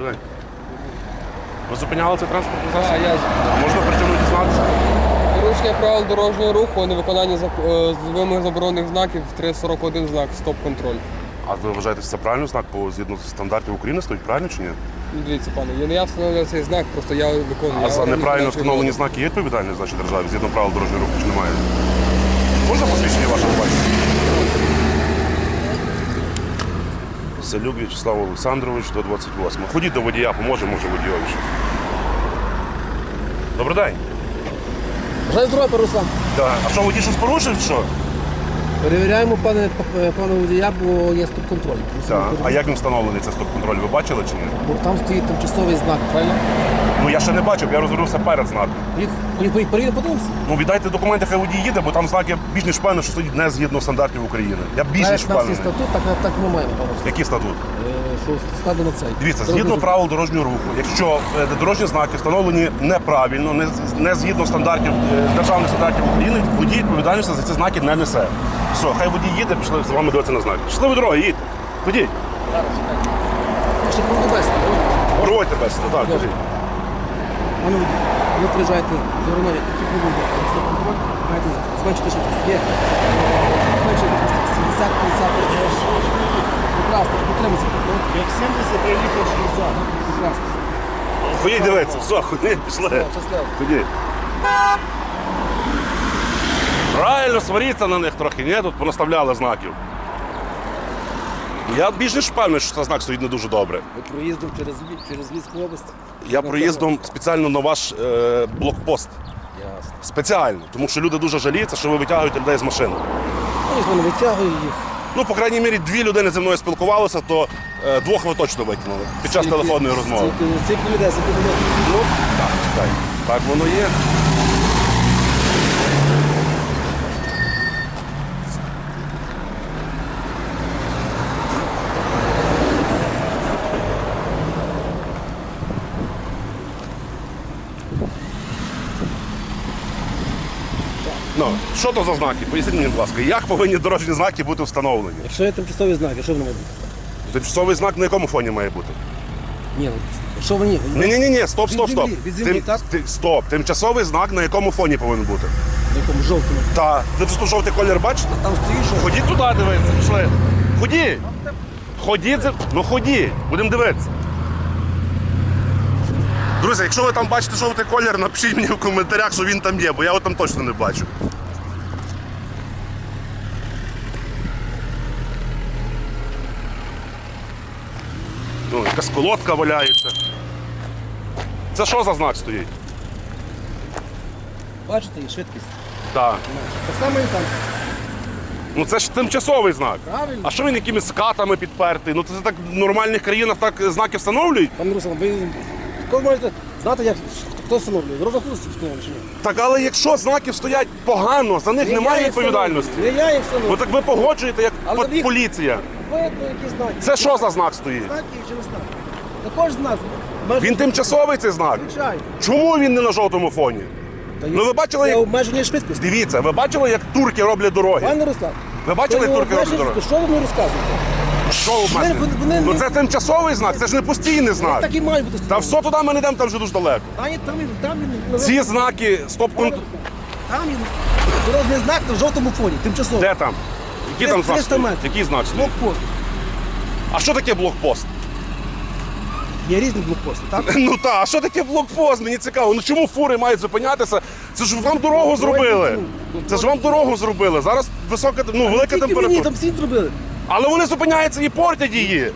Ви зупиняли цей транспортний засіб? я А можна причому дізнатися? порушення правил дорожнього руху, невиконання зак- е, з вимог заборонених знаків 341 знак стоп-контроль. А ви вважаєте, що це правильний знак по згідно стандартів України стоїть правильно чи ні? Ну, Дивіться, пане, я не я встановлював цей знак, просто я виконую. А я за неправильно встановлені знаки є відповідальність значить державі згідно правил дорожнього руху чи немає? Можна посвідчення ваше побачити? Селюк В'ячеслав Олександрович до 28. Ходіть до водія, поможе, може водійович. Добрий день. Бажаю здоров'я, Руслан. Да. А що водій щось порушив? чи Що? Перевіряємо пане, пане водія, бо є стоп-контроль. Так. А як він встановлений цей стоп-контроль? Ви бачили чи ні? Бо там стоїть тимчасовий знак, правильно? Ну я ще не бачив, я розвернувся перед знаком. Їх перевіримо, подивимося. Ну віддайте документи, хай водій їде, бо там знаки більш ніж впевнений, що стоїть не згідно стандартів України. Я більш ніж в є статут, так, так ми маємо, пане Який статут? Е, Що складено цей. Дивіться, згідно правил дорожнього руху, якщо е, дорожні знаки встановлені неправильно, не, не згідно стандартів е, державних стандартів України, водій відповідальності за ці знаки не несе. Все, хай водій їде, пішли з вами дивитися на знаки. Щасливої дороги, їдьте. Ходіть, Ще продовжуйте. проводьте бесіду, так, ходіть. Ви приїжджаєте до Романі, які будуть стоп-контроль, маєте зменшити швидкість. Є. е, Зменшити 70, 50, прекрасно, підтримуйся. Як 70 приїхав 60. Прекрасно. Ходіть дивитися, все, ходіть, пішли. Щасливо. Ходіть. Правильно, сваріться на них трохи, ні? Тут понаставляли знаків. Я більш ніж впевнений, що цей знак стоїть не дуже добре. Ви проїздом через, Львів- через Львівську область? Я проїздом спеціально на ваш е, блокпост. Ясно. Спеціально, тому що люди дуже жаліються, що ви витягуєте людей з машини. Ну, ніхто не витягує їх. Ну, по крайній мірі, дві людини зі мною спілкувалися, то е, двох ви точно витягнули під час телефонної розмови. Скільки, скільки людей, скільки людей. Ну, так, чекай. Так воно є. Ну, що то за знаки? Поясніть мені, будь ласка, як повинні дорожні знаки бути встановлені? Якщо є тимчасові знаки, що вони можуть? Тимчасовий знак на якому фоні має бути? Ні, ну, що вони? Ні, ні, ні, ні, стоп, Від стоп, стоп. землі, від землі, так? ти- стоп. Тимчасовий знак на якому фоні повинен бути? На якому жовтому. Та ви тут жовтий колір бачите? Там стоїть що? Ходіть туди дивитися, пішли. Ходіть. Ходіть, за- ну ходіть, будемо дивитися. Друзі, якщо ви там бачите жовтий колір, напишіть мені в коментарях, що він там є, бо я його там точно не бачу. Ну, якась колодка валяється. Це що за знак стоїть? Бачите, є швидкість. Так. Так само і там. Ну це ж тимчасовий знак. Правильно. А що він якимись скатами підпертий? Ну це так в нормальних країнах так знаки встановлюють. Пане Руслан, ви кого можете знати, як хто встановлює? Дорожна служба встановлює чи ні? Так, але якщо знаки стоять погано, за них Не немає їх відповідальності. встановлюю, Не я їх Ну встановлюю. так ви погоджуєте як Але пот- їх- поліція. Видно, які знаки. Це що за знак стоїть? Знаки чи не знаки? Також знак. Він тимчасовий цей знак. Звичайно. Чому він не на жовтому фоні? Та Ну, ви бачили, Це як- обмеження швидкості. Дивіться, ви бачили, як турки роблять дороги? Пане Руслан, Ви бачили, як турки роблять обмеження дороги? швидкості. Що ви мені розказуєте? Що обмеження? вони- вони Ну це тимчасовий знак, це ж не постійний знак. Так і має бути. Та все туди ми не йдемо, там вже дуже далеко. Там, є- там, є- там, Ці знаки стоп Пане Руслан, Там є дорожній знак на жовтому фоні, тимчасово. Де там? Який там знак 300 стоїть? метрів. Які значки? Блокпост. А що таке блокпост? Є різні блокпости, так? Ну так, а що таке блокпост? Мені цікаво. Ну чому фури мають зупинятися? Це ж вам дорогу зробили. Це ж вам дорогу зробили. Зараз висока, ну велика Тільки мені, температура. там всі зробили. Але вони зупиняються і портять її.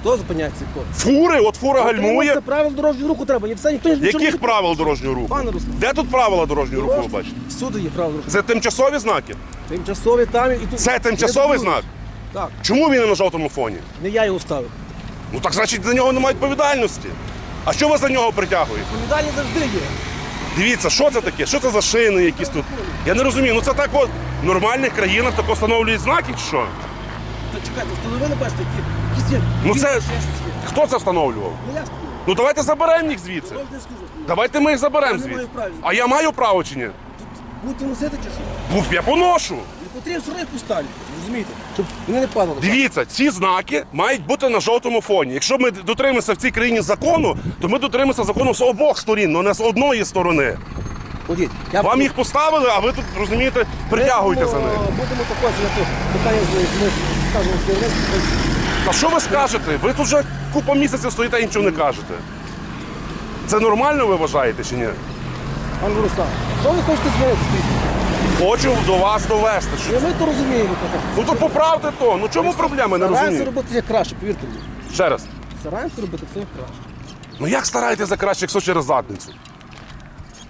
Хто зупиняється? Хто? Фури, от фура гальмує. Це правил дорожнього руху треба. І все, ніхто нічого не Яких правил дорожнього руху? Пане Руслан. Де тут правила дорожнього руху ви бачите? Всюди є правила дорожнього Це тимчасові знаки? руху. Тимчасові там і тут. Це тимчасовий знак? Так. Чому він не на жовтому фоні? Не я його ставив. Ну так значить за нього немає відповідальності. А що ви за нього притягуєте? Відповідальність завжди є. Дивіться, що це таке? Що це за шини якісь тут? Я не розумію. Ну це так от в нормальних країнах так встановлюють знаки чи що? Та чекайте, встановили, бачите, які, Ну це-. Хто це встановлював? Ну я. Ну давайте заберемо їх звідси. Давайте ми їх заберемо Я не звідси. маю права. А я маю право чи ні? Будете носити чи що? Я поношу. Не Потрібно все одно розумієте? Щоб вони не падали. Дивіться, ці знаки мають бути на жовтому фоні. Якщо ми дотримуємося в цій країні закону, то ми дотримуємося закону з обох сторін, але не з одної сторони. Ходіть. Я Вам їх поставили, а ви тут розумієте, притягуєте за них. Будемо також на то питання ми скажемо керівництвом. Та що ви скажете? Ви тут вже купа місяців стоїте і нічого не кажете. Це нормально ви вважаєте чи ні? Пан Руслан, що ви хочете змінити? Хочу до вас довести. Що... Ми то розуміємо. Ну то поправте то. Ну чому проблеми? Не Стараємося розумію. робити як краще, повірте мені. Ще раз. Стараємося робити все як краще. Ну як стараєтеся краще, якщо через задницю?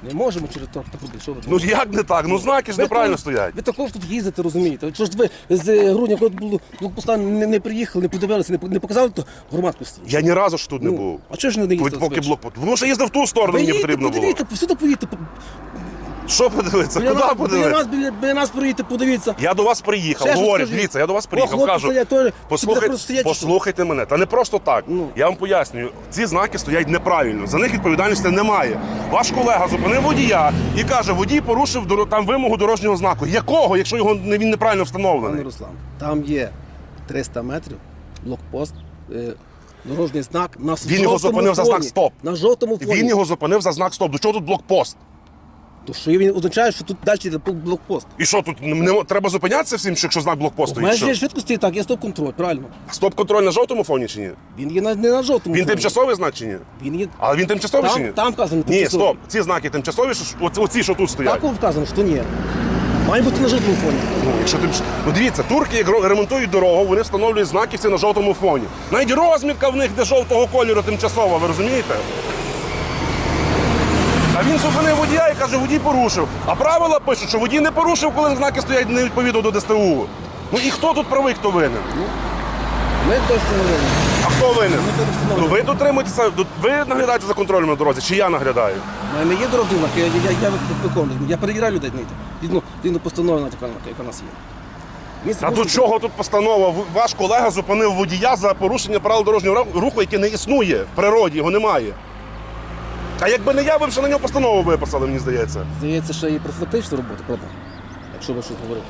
Не можемо через так робити. Що ви Ну як не так? Ну знаки ж неправильно стоять. Ви також тут їздите, розумієте. От Що ж ви з грудня, коли було блокпоста, не, не приїхали, не подивилися, не, не показали то громадськості. Я ні разу ж тут не Ну, був. а чого ж не Ви їздили? поки швидше? блокпост. Тому що їздив в ту сторону, мені потрібно було. подивіться, всюди поїдьте. Що подивитися? Біля Куди нас, біля нас, біля, біля нас проїдьте, подивіться. Я до вас приїхав, Ще щось говорю, скажіть. дивіться, я до вас приїхав, хлопці кажу, стоять теж, послухайте, просто стоять, чи що? послухайте мене. Та не просто так. Ну. Я вам пояснюю, ці знаки стоять неправильно, за них відповідальності немає. Ваш колега зупинив водія і каже, водій порушив доро- там вимогу дорожнього знаку. Якого, якщо його не- він неправильно Пане встановлений? Руслан, там є 300 метрів, блокпост, е, дорожній знак на Він його жовтому зупинив за фоні. знак «Стоп». На жовтому фоні. Він його зупинив за знак стоп. До чого тут блокпост? То що він означає, що тут далі йде блокпост. І що тут не, треба зупинятися всім, що- якщо знак блокпосту? У мене є швидкості, так, є стоп-контроль, правильно. А Стоп-контроль на жовтому фоні чи ні? Він є на, не на жовтому Він фоні. тимчасовий знак чи ні? Він є... Але він тимчасовий Там- чи ні? там вказано Ні, тимчасовий. стоп. Ці знаки тимчасові, що оці, оці, що тут стоять. Так вказано, що ні. Має бути на жовтому фоні. Ну, якщо тим... ну дивіться, турки як ремонтують дорогу, вони встановлюють знаки всі на жовтому фоні. Навіть розмітка в них де жовтого кольору тимчасова, ви розумієте? А він зупинив водія і каже, водій порушив. А правила пишуть, що водій не порушив, коли знаки стоять не відповідно до ДСТУ. Ну і хто тут правий, хто винен? Ми точно не винні. А хто винен? Ми Ну ви дотримуєтеся, ви наглядаєте за контролем на дорозі, чи я наглядаю? У мене є знак, я, я, я, я виконую. Я перевіряю людей, знаєте. Згідно, згідно постанови, яка, яка у нас є. Місце А до чого тут постанова? В- Ваш колега зупинив водія за порушення правил дорожнього ру- руху, яке не існує в природі, його немає. А якби не я, ви б ще на нього постанову виписали, мені здається. Здається, ще і профілактична робота, правда? Якщо ви щось говорите.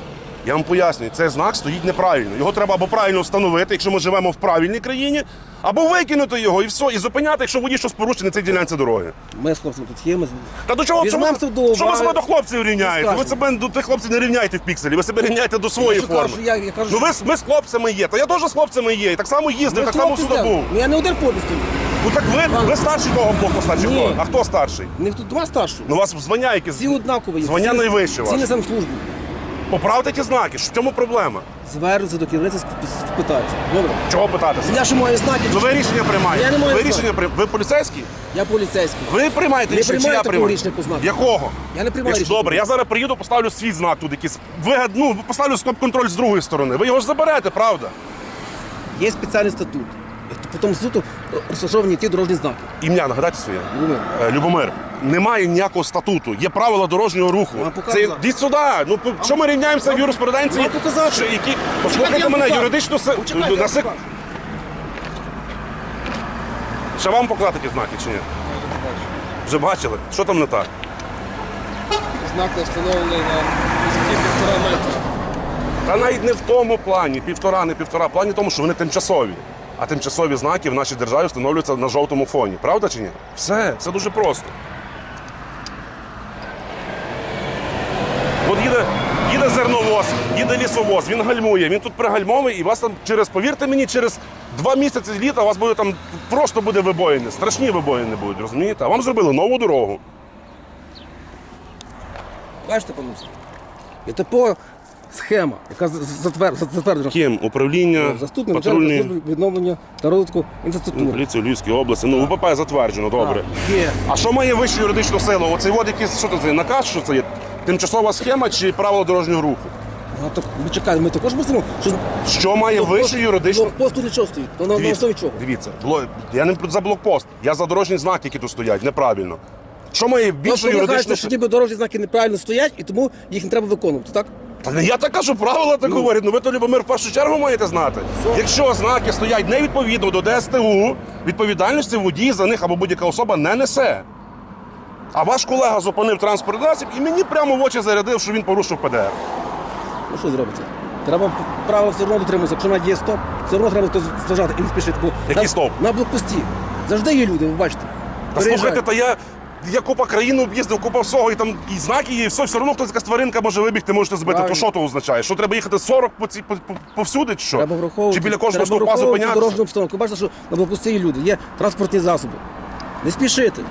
Я вам пояснюю, цей знак стоїть неправильно. Його треба або правильно встановити, якщо ми живемо в правильній країні, або викинути його і все, і зупиняти, якщо водій щось порушить на цій ділянці дороги. Ми з хлопцями тут є, ми з- Та до чого що ви, до ви уваги. себе до хлопців рівняєте? Ви Скажемо. себе до тих хлопців не рівняєте в пікселі, ви себе рівняєте до своєї Я форми. кажу, я- я кажу, ну ви з- ми з хлопцями є. Та я теж з хлопцями є. І так само їздив, так само хлопці йдемо. був. Ну, Я не один полі стою. Ну так ви, ви старший того блокпоста чи Ні. хто? А хто старший? Ніхто два старшого. Ну у вас звання якесь. Всі однакові. Звання Всі- найвище Всі ваше. несемо службу. Поправте ті знаки. що В чому проблема? Звернуться до керівництва, спитаються. Добре. Чого питатися? Я що маю знаки? Ну ви рішення приймаєте. Я не маю ви знати. рішення при... Ви поліцейський? Я поліцейський. Ви приймаєте Не рішення, чи приймаю я такого приймаю? рішення по знаку. Якого? Я не приймаю Якщо- рішення. Добре, я зараз приїду, поставлю свій знак тут якийсь. Вигад... Ну, поставлю стоп-контроль з другої сторони. Ви його ж заберете, правда? Є спеціальний статут. По тому статуту розташовані ті дорожні знаки. Ім'я нагадайте своє. Любомир. Е, Любомир, немає ніякого статуту, є правила дорожнього руху. Вам Це показати? йдіть сюди. Ну по- що ми рівняємося в юриспруденції? Вам? Що, які... Почекайте, Послухайте я мене, покажу. юридично се... Почекайте, я на сек... покажу. Ще вам показати ті знаки чи ні? Вже бачили? Що там не так? Знак не встановлений на висоті півтора метра. Та навіть не в тому плані, півтора, не півтора, в плані тому, що вони тимчасові. А тимчасові знаки в нашій державі встановлюються на жовтому фоні. Правда чи ні? Все, все дуже просто. От їде, їде зерновоз, їде лісовоз, він гальмує, він тут пригальмовий, і вас там через, повірте мені, через два місяці літа у вас буде там просто буде вибоїни. Страшні вибоїни будуть, розумієте? А вам зробили нову дорогу. Бачите, пане І типова схема, яка затверджена. Ким? Управління Заступник начальника патрульної служби відновлення та розвитку інфраструктури. поліції Львівської області. Ну, УПП затверджено, добре. Так, Є. А що має вищу юридичну силу? Оцей от якийсь, що це, наказ, що це є? Тимчасова схема чи правила дорожнього руху? Ну, так, ми чекаємо, ми також мусимо, що Що має вищу юридичну... Блокпосту для чого стоїть? На, на, на основі чого? дивіться, бло- я не за блокпост, я за дорожні знаки, які тут стоять, неправильно. Що має більшу Просто ви юридичну що силу? ніби дорожні знаки неправильно стоять, і тому їх не треба виконувати, так? Та не я так кажу, правила так говорять. Ну ви то Любомир в першу чергу маєте знати. Що? Якщо знаки стоять невідповідно до ДСТУ, відповідальності водій за них або будь-яка особа не несе. А ваш колега зупинив транспортний засіб і мені прямо в очі зарядив, що він порушив ПДР. Ну що зробити? Треба право все одно дотримуватися. Якщо навіть є стоп, все одно треба хтось зважати і не спішити. Бо Який на, стоп? На блокпості. Завжди є люди, ви бачите. Та слухайте, та я. Я купа країн об'їздив, купа всього, і там і знаки є, і все, все одно хтось якась тваринка може вибігти, можете збити. Правильно. То що то означає? Що треба їхати 40 по ці по, по, повсюди, чи що? Треба враховувати. Чи біля кожного треба стовпа враховувати зупинятися? дорожню обстановку. Бачите, що на блокпості є люди, є транспортні засоби. Не спішити.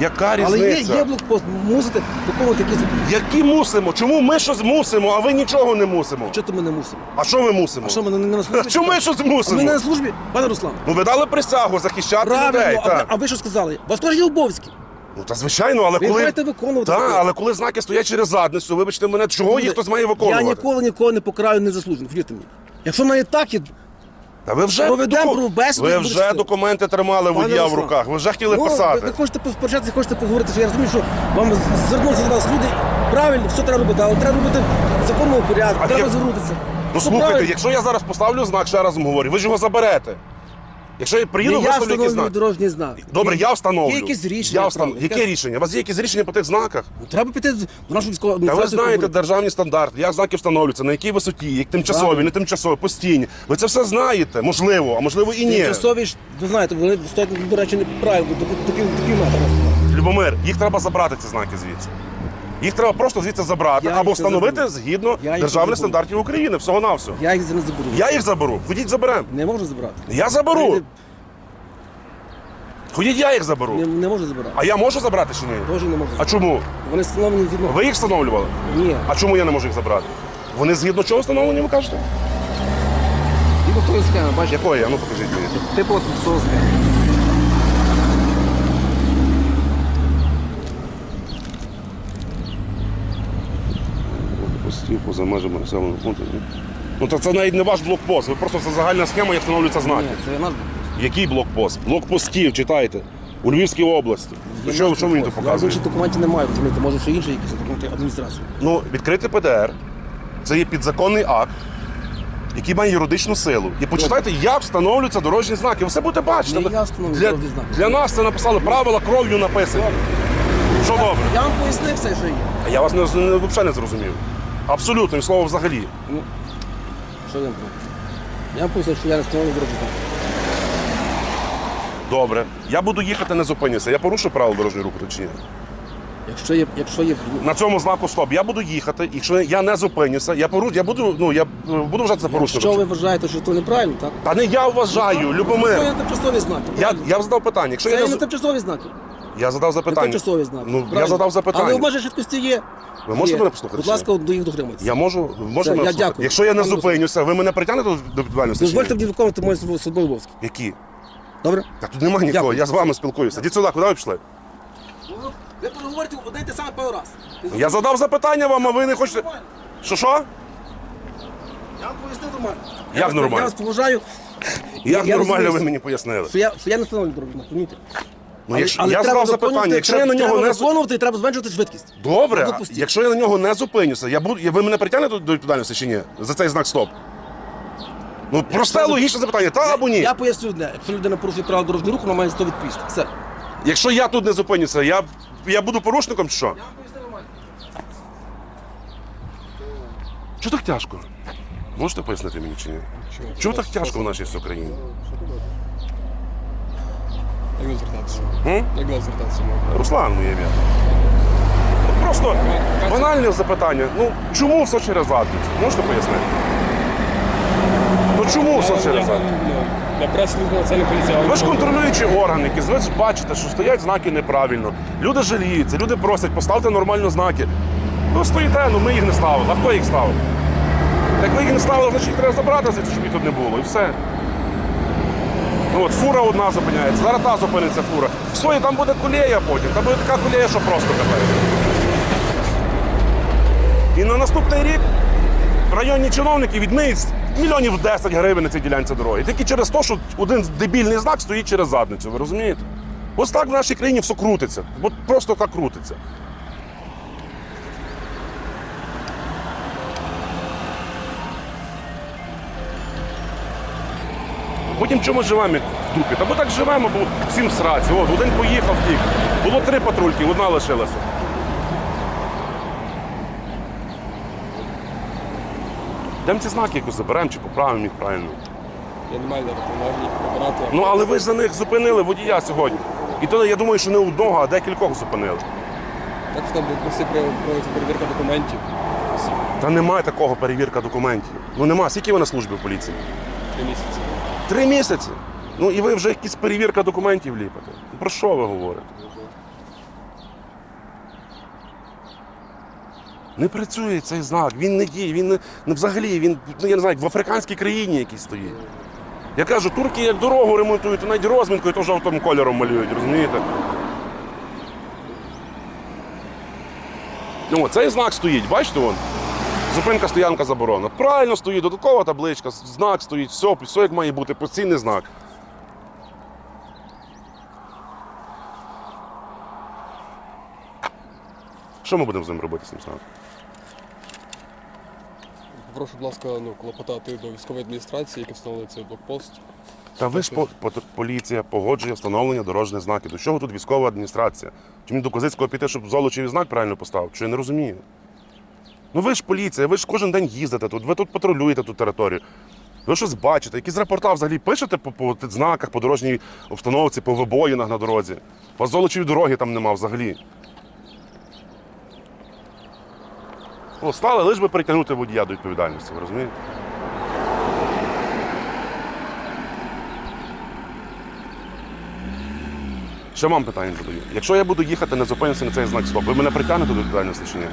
Яка Але є, різниця? є блокпост, мусите виконувати якісь. Які мусимо? Чому ми щось мусимо, а ви нічого не мусимо? Що то ми не мусимо? А що ви мусимо? А що ми не, не на службі? Чому ми щось А ми не на службі, пане Руслан. Ну ви дали присягу захищати людей. Правильно, а, ви- Так. а ви що сказали? У вас теж є обов'язки. Ну та звичайно, але Ви коли. маєте виконувати Так, таке. але коли знаки стоять через задницю, вибачте мене, чого їх хтось має виконувати? Я ніколи нікого не покараю незаслужено, повірте мені. Якщо навіть так є, Та ви вже, Проведемо доку- про бесіду, ви вже документи тримали Пане водія в Руслан, руках. Ви вже хотіли ну, писати. Ви, ви хочете посперечатися, хочете поговорити, що я розумію, що вам звернуться до вас люди. Правильно, все треба робити, але треба робити в законному порядку, А треба як- звернутися. Ну Все слухайте, правильно. якщо я зараз поставлю знак, ще раз вам говорю, ви ж його заберете. Якщо я приїду, Не я виставлю якийсь встановлюю знак. дорожній знак. Добре, я встановлю. Є якісь рішення. Я встан... правильно, Яке якась- рішення? У вас є якісь рішення по тих знаках? Ну, Треба піти до нашого військового Та ви адміністрації. знаєте державні стандарти, як знаки встановлюються, на якій висоті, як тимчасові, не тимчасові, постійні. Ви це все знаєте, можливо, а можливо і ні. Тимчасові ж, ви знаєте, вони стоять, до речі, неправильно, такі такі метри. Любомир, їх треба забрати, ці знаки звідси. Їх треба просто звідси забрати Я або встановити заберу. згідно Я державних стандартів України, всього на все. Я їх не заберу. Я їх заберу. Ходіть заберемо. Не можу забрати. Я заберу. Не, Ходіть, я їх заберу. не, не можу забирати. А я можу забрати чи ні? Теж не можу А чому? Вони встановлені згідно. Ви їх встановлювали? Ні. А чому я не можу їх забрати? Вони згідно чого встановлені, ви кажете? Якої? Ну покажіть мені. Типу от цього Постів поза межами населеного пункту. Ну то це навіть не ваш блокпост. Ви просто це загальна схема, як встановлюються знаки. Ні, це наш блокпост. Який блокпост? Блокпостів, читайте. У Львівській області. Ну, що, що мені тут Я показує? інших документів не маю, розумієте, може ще інші якісь документи адміністрації. Ну, відкрити ПДР. Це є підзаконний акт, який має юридичну силу. І почитайте, як встановлюються дорожні знаки. Ви все будете бачити. Не я встановлюю для, дорожні знаки. для нас це написали правила кров'ю написані. Що добре? Я вам пояснив все, що є. А я вас не, не, взагалі не зрозумів. Абсолютно, і слово взагалі. Що я вам? Я пояснив, що я не встановлюю дорожній знак. Добре. Я буду їхати, не зупинюся. Я порушу правила дорожнього руху чи ні? Якщо є, якщо є На цьому знаку стоп. Я буду їхати, якщо я не зупинюся, я пору... я буду, ну я е, буду вважати за порушником. Якщо ви вважаєте, що це неправильно, так? Та не я вважаю, Це є Любомир. на тимчасові знаки. Я, правильно? я задав питання. Якщо Це я є не на зу- тимчасові знаки. Я задав запитання. тимчасові знаки. Ну я правильно? задав запитання. Але обмеження швидкості є. Ви можете Є. мене послухати Будь чи ласка, до їх дотримуйтесь. Я можу, ви Все, мене послухати? дякую. Якщо я не Пане зупинюся, ви мене притягнете до відповідальності? чи Дозвольте мені виконувати мої службові обов'язки. Які? Добре? Та тут немає нікого, Дякую. я з вами спілкуюся. Дід сюди, куди ви пішли? Ви переговорите одне й те саме пару раз. Я задав запитання вам, а ви не хочете. Що що? Я вам пояснив нормально. Як Я вас- нормально? Я вас поважаю. Як я нормально розумію, ви мені пояснили? Що я, що я не встановлюю дорожній розумієте? Ну, якщо, Але я треба задав запитання, якщо я на нього треба не виконувати, треба зменшувати швидкість. Добре, а Допустіть. якщо я на нього не зупинюся, я буду, я- ви мене притягнете до відповідальності чи ні? За цей знак стоп. Ну, просте логічне запитання, та або ні. Я поясню одне. Якщо людина порушує правила дорожнього руху, вона має 100 відповісти. Все. Якщо я тут не зупинюся, я, я буду порушником чи що? Чого так тяжко? Можете пояснити мені чи ні? Чого так тяжко в нашій до звертатися? М? Як до звертатися можна? Руслан моє ім'я. От Просто банальне запитання. Ну чому все через задницю? Можете пояснити? Ну чому все через Я, задницю? ну, Ви ж не контролюючі органи, які ви ж бачите, що стоять знаки неправильно. Люди жаліються, люди просять, поставте нормально знаки. Ну стоїте, ну ми їх не ставили. А хто їх ставив? Як ви їх не ставили, значить їх треба забрати звідси, щоб їх тут не було. І все. Ну от фура одна зупиняється, зараз та зупиниться фура. Все, і там буде кулея потім. Там буде така кулея, що просто капець. І на наступний рік районні чиновники відмиють мільйонів 10 гривень на цій ділянці дороги. Тільки через те, що один дебільний знак стоїть через задницю. Ви розумієте? Ось так в нашій країні все крутиться. От просто так крутиться. Потім чому живемо як в дупі? Та бо так живемо, бо всім сраці. От, один поїхав втік. Було три патрульки, одна лишилася. Йдемо ці знаки якось заберемо чи поправимо їх правильно. Я не маю їх прибирати. Ну але ви ж за них зупинили водія сьогодні. І то я думаю, що не одного, а декількох зупинили. Так що там блокпості проводиться перевірка документів. Та немає такого перевірка документів. Ну нема. Скільки ви на службі в поліції? Три місяці. Три місяці. Ну і ви вже якісь перевірка документів ліпите. Ну, Про що ви говорите? Не працює цей знак, він не діє, він не, не взагалі, він, ну я не знаю, в африканській країні якийсь стоїть. Я кажу, турки як дорогу ремонтують, то навіть розмінкою то жовтим кольором малюють, розумієте? Ну, цей знак стоїть, бачите вон? Зупинка стоянка заборона. Правильно стоїть, додаткова табличка, знак стоїть, все, все як має бути, постійний знак. Що ми будемо з ним робити з цим знаком? Прошу, будь ласка, ну, клопотати до військової адміністрації, яка встановлює цей блокпост. Та ви ж по, по- поліція погоджує встановлення дорожніх знаків. До чого тут військова адміністрація? Чи мені до Козицького піти, щоб золочевий знак правильно поставив? Чи я не розумію? Ну ви ж поліція, ви ж кожен день їздите тут, ви тут патрулюєте ту територію. Ви щось бачите, якісь рапорта взагалі пишете по, по знаках, по дорожній обстановці, по вибоїнах на дорозі. У вас золочевої дороги там нема взагалі. О, стали лиш би притягнути водія до відповідальності, ви розумієте? Ще вам питання задаю. Якщо я буду їхати, не зупинився на цей знак стоп, ви мене притягнете до відповідальності чи ні?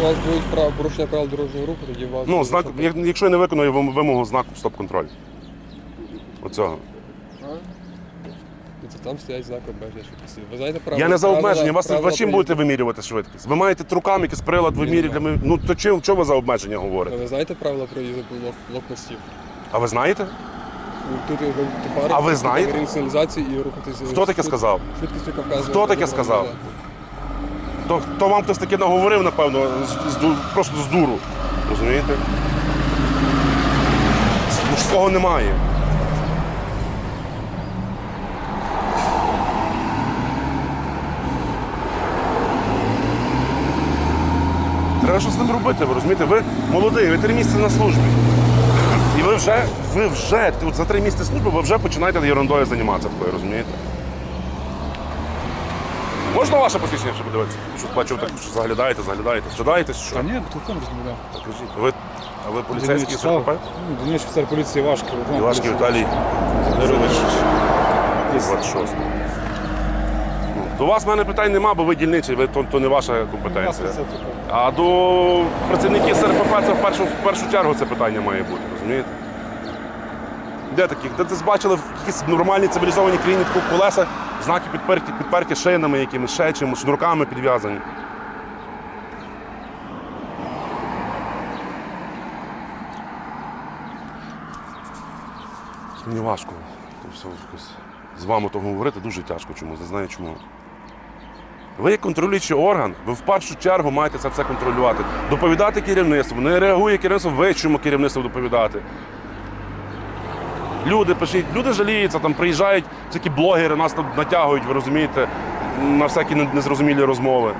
У вас будуть прав, порушення правил дорожнього руху, тоді вас... Ну, знак, як- якщо я не виконую вим- вимогу знаку стоп-контроль. Оцього. Ну, то Там стоять знаки обмеження швидкості. Ви знаєте правила? Я не за правила- обмеження, вас правила ви чим проїзду? будете вимірювати швидкість? Ви маєте труками якийсь прилад вимірює для мене. Ну то чим, що ви за обмеження говорите? Ви знаєте правила проїзду блок, блокпостів? А ви знаєте? Ну, Тут фари, А ви знаєте? аварійну і рухатися. Хто таке сказав? Швидкістю Кавказу. Хто таке сказав? То, то вам хтось таке наговорив, напевно, з, з, просто з дуру. Розумієте? Мужського немає. Треба щось з ним робити, ви розумієте? Ви молодий, ви три місяці на службі. І ви вже, ви вже, за три місяці служби ви вже починаєте ерундою займатися такою, розумієте? Можна ваше посвідчення ще подивитися? Що бачив, так що заглядаєте, заглядаєте. Сідаєте, що? Та ні, телефон розмовляв. Покажіть. Ви, а ви поліцейський. СРП? Ну, Дільничний офіцер поліції Вашків. Івашків Віталій Володимирович, 26. Ну, До вас в мене питань нема, бо ви дільничий, ви, то, то не ваша компетенція. А до працівників СРПП це в першу, в першу чергу це питання має бути, розумієте? Де таких? Де ти бачили в якійсь нормальній цивілізованій країні таку колеса, знаки підперті, підперті шинами, якимись ще чимось, шнурками підв'язані. Мені важко все якось з вами то говорити дуже тяжко чомусь, не знаю чому. Ви як контролюючий орган, ви в першу чергу маєте це все контролювати. Доповідати керівництву. Не реагує керівництво, вищому керівництву доповідати. Люди пишіть, люди жаліються, там приїжджають всякі блогери, нас натягують, ви розумієте, на всякі незрозумілі розмови.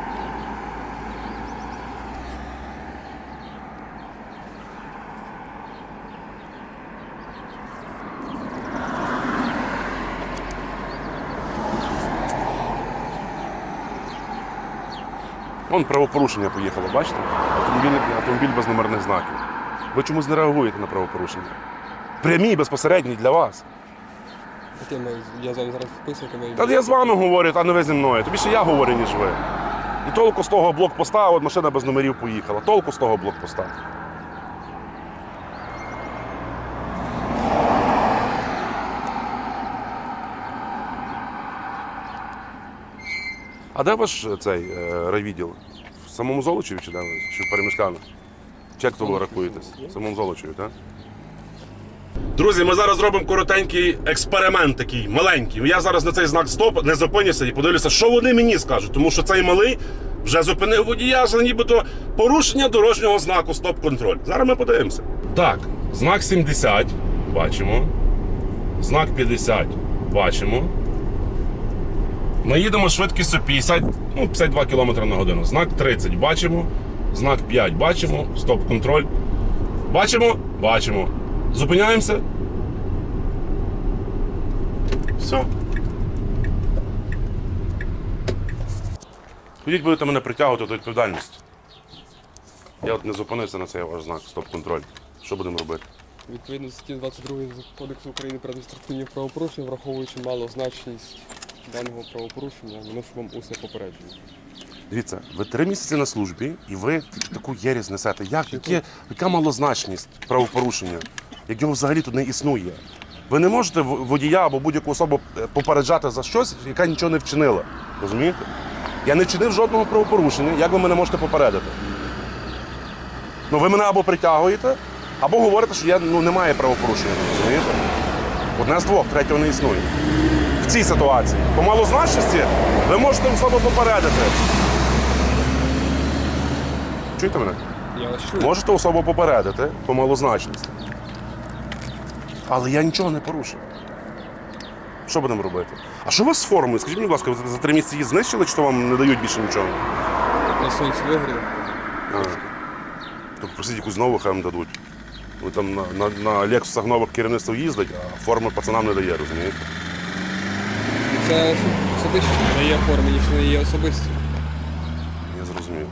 Вон правопорушення поїхало, бачите? Автомобіль, автомобіль без номерних знаків. Ви чомусь не реагуєте на правопорушення. Прямі, безпосередні для вас. Ми- Я з вами зараз вписую, ми... Та я з вами говорю, а не ви зі мною. Тобі ще я говорю, ніж ви. І толку з того блокпоста, от машина без номерів поїхала. Толку з того блокпоста. А де ваш е, цей е, райвідділ? В самому Золочеві чи де ви? Чи в перемішками? Чи як то ви рахуєтесь? В самому Золочеві, так? Друзі, ми зараз зробимо коротенький експеримент такий, маленький. Я зараз на цей знак стоп не зупинюся і подивлюся, що вони мені скажуть. Тому що цей малий вже зупинив водія за нібито порушення дорожнього знаку стоп-контроль. Зараз ми подивимося. Так, знак 70 бачимо. Знак 50 бачимо. Ми їдемо швидкістю 50, ну, 52 км на годину. Знак 30 бачимо. Знак 5 бачимо. Стоп-контроль. Бачимо? Бачимо. Зупиняємося. Все. Ходіть, будете мене притягувати до відповідальності. Я от не зупинився на цей ваш знак стоп-контроль. Що будемо робити? Відповідно до статті 22 Кодексу України про адміністративні правопорушення, враховуючи малозначність даного правопорушення, виношу вам усне попередження. Дивіться, ви три місяці на службі і ви таку єрість несете. Як? Яке, яка малозначність правопорушення, як його взагалі тут не існує? Ви не можете водія або будь-яку особу е, попереджати за щось, яка нічого не вчинила. Розумієте? Я не вчинив жодного правопорушення. Як ви мене можете попередити? Ну ви мене або притягуєте, або говорите, що я ну, немає правопорушення. Розумієте? Одне з двох, третього не існує. В цій ситуації. По малозначності ви можете особу попередити. Чуєте мене? Я вас чую. Можете особу попередити по малозначності. Але я нічого не порушив. Що будемо робити? А що у вас з формою? Скажіть, мені, будь ласка, ви за три місяці її знищили, чи то вам не дають більше нічого? На сонці вигрів. А. То просіть якусь нову, хай вам дадуть. Ви там на, на, на Лексусах нових керівництв їздить, а форми пацанам не дає, розумієте? Це особисті не є форми, ніж не є особисті. Я зрозумів.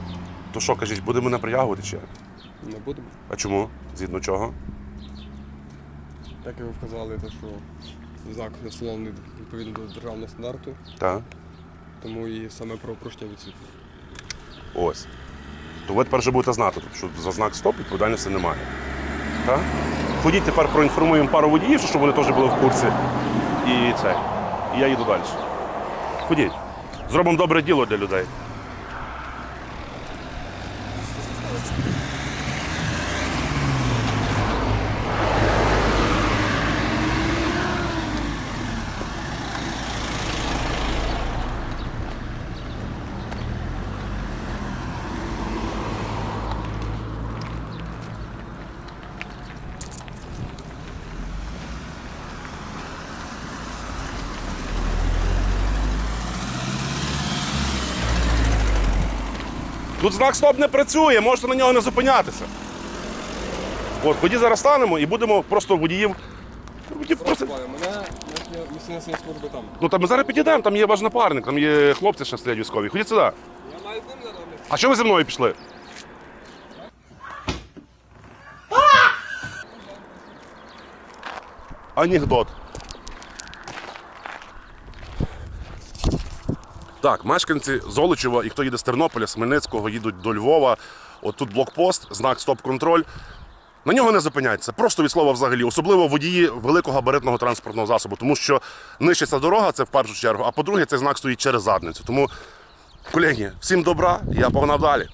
То що, кажіть, буде мене притягувати чи? як? Не будемо. А чому? Згідно чого? Так як ви вказали, те, що знак встановлений відповідно до державного стандарту, Так. тому і саме правопорушення відсутнє. Ось. То ви тепер вже будете знати, що за знак стоп відповідальності немає. Так? Ходіть тепер проінформуємо пару водіїв, щоб вони теж були в курсі. І це. І я їду далі. Ходіть. Зробимо добре діло для людей. Знак стоп не працює, можете на нього не зупинятися. От, ходіть зараз станемо і будемо просто водіїв. водіїв просто... Просто... Мене місце служби там. Ну там ми зараз підійдемо, там є ваш напарник, там є хлопці ще стоять військові. Ходіть сюди. Я маю з ним зараз. А що ви зі мною пішли? Анекдот. Так, мешканці Золочева і хто їде з Тернополя, з Хмельницького, їдуть до Львова. От тут блокпост, знак стоп-контроль. На нього не зупиняється, просто від слова взагалі, особливо водії великогабаритного транспортного засобу, тому що нищиться дорога, це в першу чергу, а по-друге, цей знак стоїть через задницю. Тому Колеги, всім добра, я погнав далі.